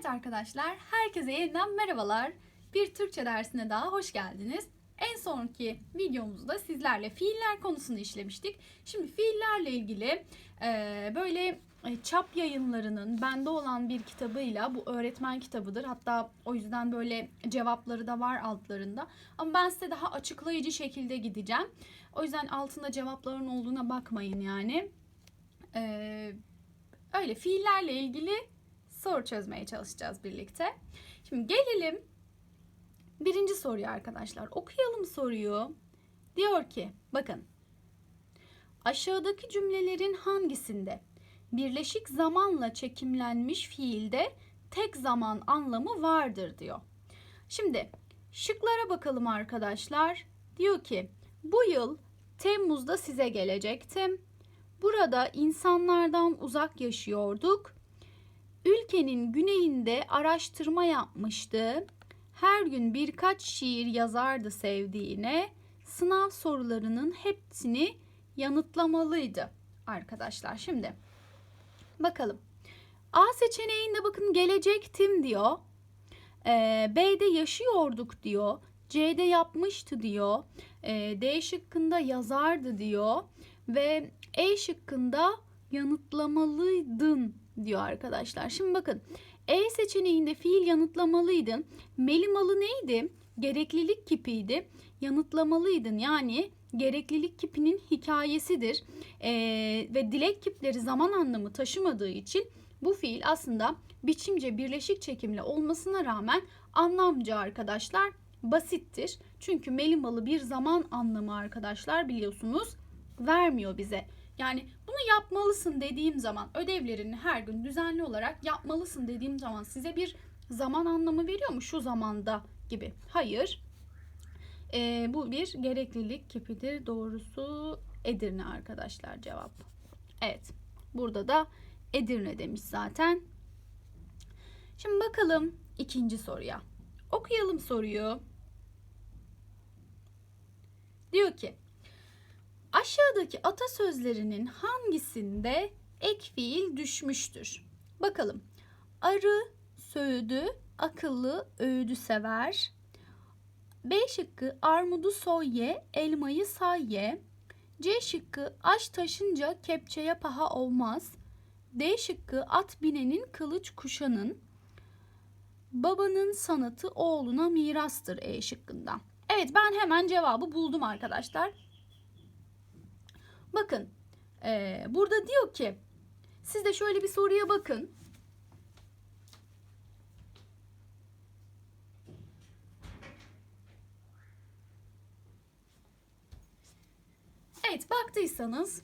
Evet arkadaşlar, herkese yeniden merhabalar. Bir Türkçe dersine daha hoş geldiniz. En sonki videomuzda sizlerle fiiller konusunu işlemiştik. Şimdi fiillerle ilgili e, böyle e, çap yayınlarının bende olan bir kitabıyla, bu öğretmen kitabıdır. Hatta o yüzden böyle cevapları da var altlarında. Ama ben size daha açıklayıcı şekilde gideceğim. O yüzden altında cevapların olduğuna bakmayın yani. E, öyle fiillerle ilgili soru çözmeye çalışacağız birlikte. Şimdi gelelim birinci soruya arkadaşlar. Okuyalım soruyu. Diyor ki bakın aşağıdaki cümlelerin hangisinde birleşik zamanla çekimlenmiş fiilde tek zaman anlamı vardır diyor. Şimdi şıklara bakalım arkadaşlar. Diyor ki bu yıl Temmuz'da size gelecektim. Burada insanlardan uzak yaşıyorduk ülkenin güneyinde araştırma yapmıştı. Her gün birkaç şiir yazardı sevdiğine. Sınav sorularının hepsini yanıtlamalıydı arkadaşlar. Şimdi bakalım. A seçeneğinde bakın gelecektim diyor. Ee, B'de yaşıyorduk diyor. C'de yapmıştı diyor. Ee, D şıkkında yazardı diyor. Ve E şıkkında yanıtlamalıydın diyor arkadaşlar. Şimdi bakın E seçeneğinde fiil yanıtlamalıydın. Melimalı neydi? Gereklilik kipiydi. Yanıtlamalıydın yani gereklilik kipinin hikayesidir. Ee, ve dilek kipleri zaman anlamı taşımadığı için bu fiil aslında biçimce birleşik çekimli olmasına rağmen anlamca arkadaşlar basittir. Çünkü melimalı bir zaman anlamı arkadaşlar biliyorsunuz vermiyor bize. Yani bunu yapmalısın dediğim zaman ödevlerini her gün düzenli olarak yapmalısın dediğim zaman size bir zaman anlamı veriyor mu? Şu zamanda gibi. Hayır. Ee, bu bir gereklilik kipidir. Doğrusu Edirne arkadaşlar cevap. Evet. Burada da Edirne demiş zaten. Şimdi bakalım ikinci soruya. Okuyalım soruyu. Diyor ki Aşağıdaki atasözlerinin hangisinde ek fiil düşmüştür? Bakalım. Arı söğüdü, akıllı öğüdü sever. B şıkkı armudu soy ye, elmayı say ye. C şıkkı aş taşınca kepçeye paha olmaz. D şıkkı at binenin kılıç kuşanın. Babanın sanatı oğluna mirastır E şıkkında. Evet ben hemen cevabı buldum arkadaşlar. Bakın e, burada diyor ki siz de şöyle bir soruya bakın. Evet baktıysanız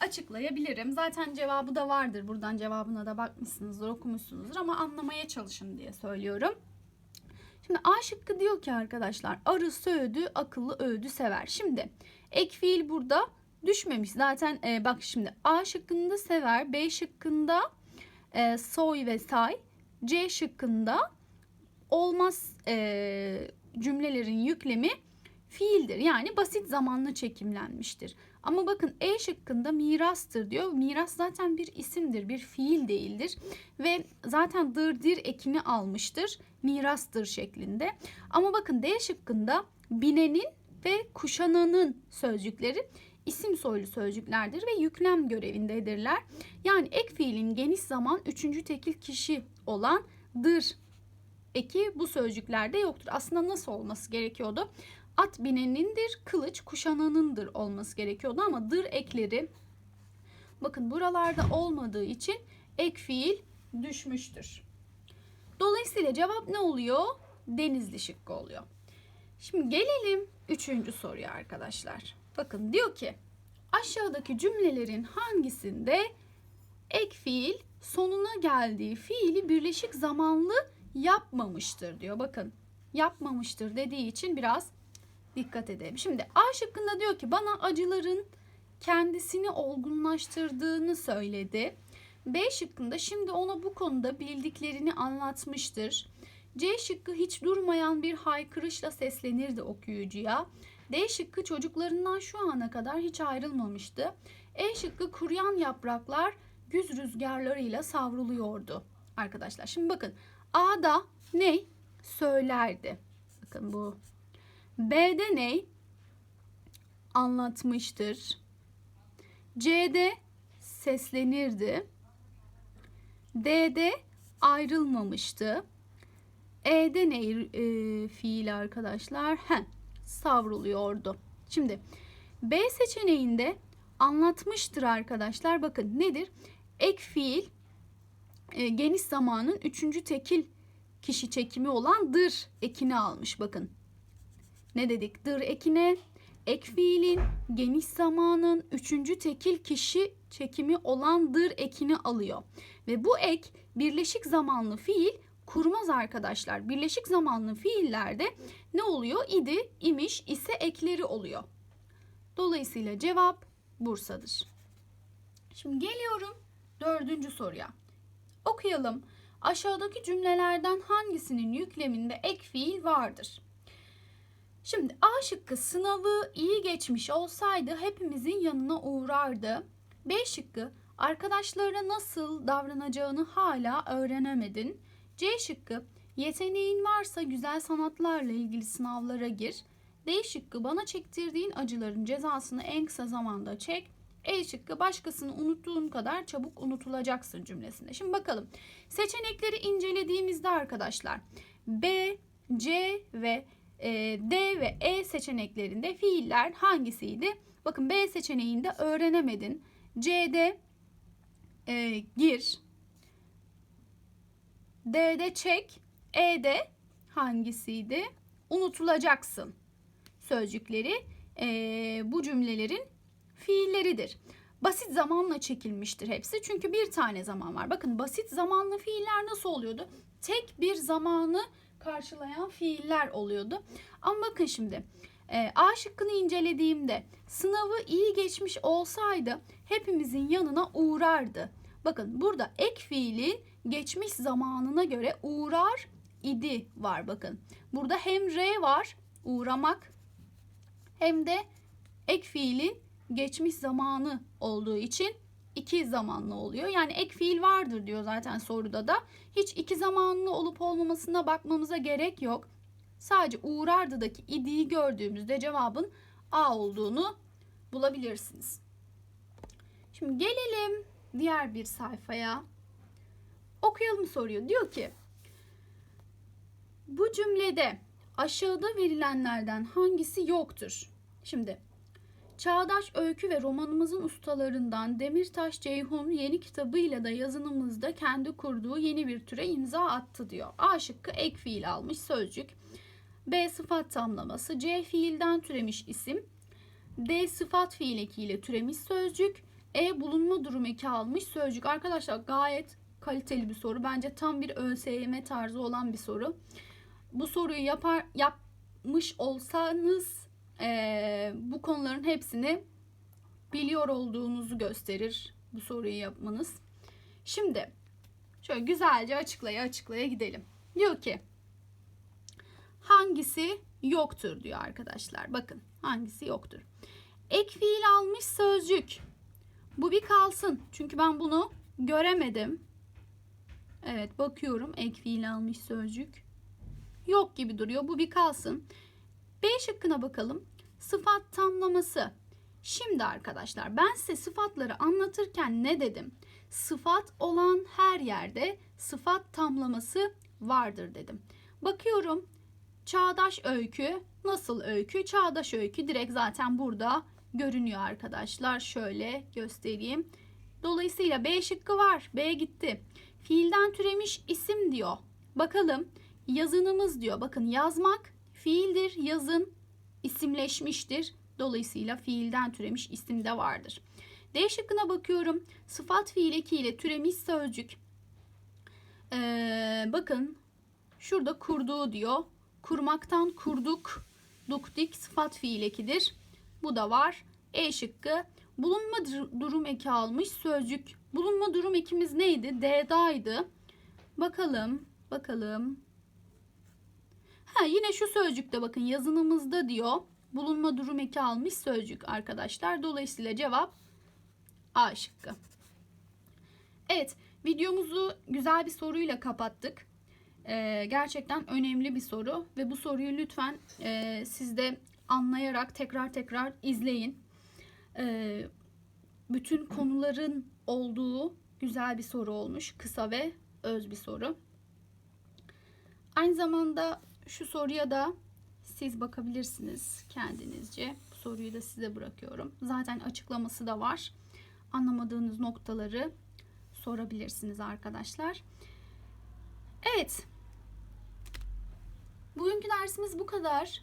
açıklayabilirim. Zaten cevabı da vardır. Buradan cevabına da bakmışsınızdır, okumuşsunuzdur ama anlamaya çalışın diye söylüyorum. Şimdi A şıkkı diyor ki arkadaşlar arı söğüdü, akıllı öğüdü sever. Şimdi ek fiil burada düşmemiş. Zaten e, bak şimdi A şıkkında sever, B şıkkında e, soy ve say, C şıkkında olmaz e, cümlelerin yüklemi fiildir. Yani basit zamanlı çekimlenmiştir. Ama bakın E şıkkında mirastır diyor. Miras zaten bir isimdir, bir fiil değildir. Ve zaten dırdir ekini almıştır. Mirastır şeklinde. Ama bakın D şıkkında binenin ve kuşananın sözcükleri isim soylu sözcüklerdir ve yüklem görevindedirler. Yani ek fiilin geniş zaman üçüncü tekil kişi olan dır eki bu sözcüklerde yoktur. Aslında nasıl olması gerekiyordu? At binenindir, kılıç kuşananındır olması gerekiyordu ama dır ekleri bakın buralarda olmadığı için ek fiil düşmüştür. Dolayısıyla cevap ne oluyor? Denizli şıkkı oluyor. Şimdi gelelim üçüncü soruya arkadaşlar. Bakın diyor ki aşağıdaki cümlelerin hangisinde ek fiil sonuna geldiği fiili birleşik zamanlı yapmamıştır diyor. Bakın yapmamıştır dediği için biraz dikkat edelim. Şimdi A şıkkında diyor ki bana acıların kendisini olgunlaştırdığını söyledi. B şıkkında şimdi ona bu konuda bildiklerini anlatmıştır. C şıkkı hiç durmayan bir haykırışla seslenirdi okuyucuya. D şıkkı çocuklarından şu ana kadar hiç ayrılmamıştı. E şıkkı kuruyan yapraklar güz rüzgarlarıyla savruluyordu. arkadaşlar. Şimdi bakın A'da ne? Söylerdi. Bakın bu. B'de ne? Anlatmıştır. C'de seslenirdi. D'de ayrılmamıştı. E'de ne e, fiil arkadaşlar? He, savruluyordu. Şimdi B seçeneğinde anlatmıştır arkadaşlar. Bakın nedir? Ek fiil e, geniş zamanın üçüncü tekil kişi çekimi olan dır ekini almış. Bakın ne dedik? Dır ekine ek fiilin geniş zamanın üçüncü tekil kişi çekimi olan dır ekini alıyor. Ve bu ek birleşik zamanlı fiil kurmaz arkadaşlar. Birleşik zamanlı fiillerde ne oluyor? İdi, imiş, ise ekleri oluyor. Dolayısıyla cevap Bursa'dır. Şimdi geliyorum dördüncü soruya. Okuyalım. Aşağıdaki cümlelerden hangisinin yükleminde ek fiil vardır? Şimdi A şıkkı sınavı iyi geçmiş olsaydı hepimizin yanına uğrardı. B şıkkı arkadaşlarına nasıl davranacağını hala öğrenemedin. C şıkkı yeteneğin varsa güzel sanatlarla ilgili sınavlara gir. D şıkkı bana çektirdiğin acıların cezasını en kısa zamanda çek. E şıkkı başkasını unuttuğun kadar çabuk unutulacaksın cümlesinde. Şimdi bakalım seçenekleri incelediğimizde arkadaşlar B, C ve e, D ve E seçeneklerinde fiiller hangisiydi? Bakın B seçeneğinde öğrenemedin. C'de e, gir. D'de çek. E'de hangisiydi? Unutulacaksın. Sözcükleri e, bu cümlelerin fiilleridir. Basit zamanla çekilmiştir hepsi. Çünkü bir tane zaman var. Bakın basit zamanlı fiiller nasıl oluyordu? Tek bir zamanı karşılayan fiiller oluyordu. Ama bakın şimdi e, A şıkkını incelediğimde sınavı iyi geçmiş olsaydı hepimizin yanına uğrardı. Bakın burada ek fiilin geçmiş zamanına göre uğrar idi var bakın. Burada hem R var uğramak hem de ek fiilin geçmiş zamanı olduğu için iki zamanlı oluyor. Yani ek fiil vardır diyor zaten soruda da. Hiç iki zamanlı olup olmamasına bakmamıza gerek yok. Sadece uğrardıdaki idiyi gördüğümüzde cevabın A olduğunu bulabilirsiniz. Şimdi gelelim diğer bir sayfaya. Okuyalım soruyu. Diyor ki bu cümlede aşağıda verilenlerden hangisi yoktur? Şimdi Çağdaş öykü ve romanımızın ustalarından Demirtaş Ceyhun yeni kitabıyla da yazınımızda kendi kurduğu yeni bir türe imza attı diyor. A şıkkı ek fiil almış sözcük. B sıfat tamlaması. C fiilden türemiş isim. D sıfat fiil ekiyle türemiş sözcük. E bulunma durum eki almış sözcük. Arkadaşlar gayet kaliteli bir soru. Bence tam bir ÖSYM tarzı olan bir soru. Bu soruyu yapar yapmış olsanız e, bu konuların hepsini biliyor olduğunuzu gösterir bu soruyu yapmanız. Şimdi şöyle güzelce açıklaya açıklaya gidelim. Diyor ki hangisi yoktur diyor arkadaşlar. Bakın hangisi yoktur. Ek fiil almış sözcük. Bu bir kalsın. Çünkü ben bunu göremedim. Evet bakıyorum ek fiil almış sözcük. Yok gibi duruyor. Bu bir kalsın. B şıkkına bakalım. Sıfat tamlaması. Şimdi arkadaşlar ben size sıfatları anlatırken ne dedim? Sıfat olan her yerde sıfat tamlaması vardır dedim. Bakıyorum çağdaş öykü nasıl öykü? Çağdaş öykü direkt zaten burada görünüyor arkadaşlar. Şöyle göstereyim. Dolayısıyla B şıkkı var. B gitti. Fiilden türemiş isim diyor. Bakalım yazınımız diyor. Bakın yazmak fiildir. Yazın isimleşmiştir. Dolayısıyla fiilden türemiş isim de vardır. D şıkkına bakıyorum. Sıfat fiil ekiyle türemiş sözcük. Ee, bakın şurada kurduğu diyor. Kurmaktan kurduk. Duktik sıfat fiil ekidir. Bu da var. E şıkkı. Bulunma durum eki almış sözcük. Bulunma durum ekimiz neydi? D'daydı. Bakalım. Bakalım. Ha, yine şu sözcükte bakın yazınımızda diyor. Bulunma durum eki almış sözcük arkadaşlar. Dolayısıyla cevap A şıkkı. Evet Videomuzu güzel bir soruyla kapattık. Ee, gerçekten önemli bir soru ve bu soruyu lütfen e, siz de anlayarak tekrar tekrar izleyin. Ee, bütün konuların olduğu güzel bir soru olmuş. Kısa ve öz bir soru. Aynı zamanda şu soruya da siz bakabilirsiniz kendinizce. Bu soruyu da size bırakıyorum. Zaten açıklaması da var. Anlamadığınız noktaları sorabilirsiniz arkadaşlar. Evet. Bugünkü dersimiz bu kadar.